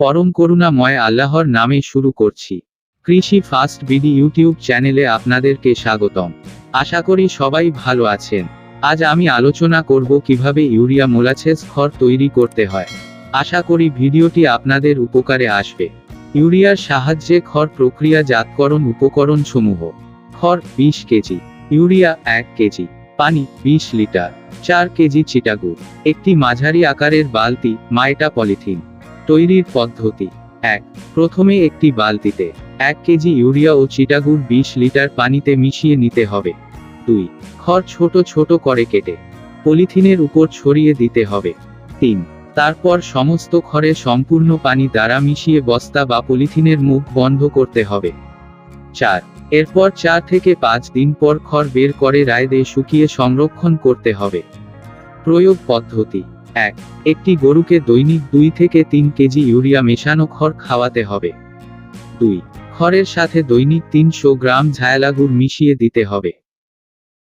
পরম করুণাময় আল্লাহর নামে শুরু করছি। কৃষি ফাস্ট বিডি ইউটিউব চ্যানেলে আপনাদেরকে স্বাগতম। আশা করি সবাই ভালো আছেন। আজ আমি আলোচনা করব কীভাবে ইউরিয়া মোলাছেস খড় তৈরি করতে হয়। আশা করি ভিডিওটি আপনাদের উপকারে আসবে। ইউরিয়ার সাহায্যে খড় প্রক্রিয়াজাতকরণ উপকরণ সমূহ খড় বিশ কেজি, ইউরিয়া এক কেজি, পানি বিশ লিটার, চার কেজি চিটাগুড় একটি মাঝারি আকারের বালতি মাইটা পলিথিন তৈরির পদ্ধতি। এক, প্রথমে একটি বালতিতে এক কেজি ইউরিয়া ও চিটাগুড় বিশ লিটার পানিতে মিশিয়ে নিতে হবে। দুই, খড় ছোট ছোট করে কেটে পলিথিনের উপর ছড়িয়ে দিতে হবে। তিন, তারপর সমস্ত খড়ে সম্পূর্ণ পানি দ্বারা মিশিয়ে বস্তা বা পলিথিনের মুখ বন্ধ করতে হবে। চার, এরপর চার থেকে পাঁচ দিন পর খড় বের করে রায়দে শুকিয়ে সংরক্ষণ করতে হবে। প্রয়োগ পদ্ধতি। এক, একটি গরুকে দৈনিক দুই থেকে তিন কেজি ইউরিয়া মেশানো খড় খাওয়াতে হবে। দুই, খড়ের সাথে দৈনিক তিনশো গ্রাম ঝায়ালাগুড় মিশিয়ে দিতে হবে।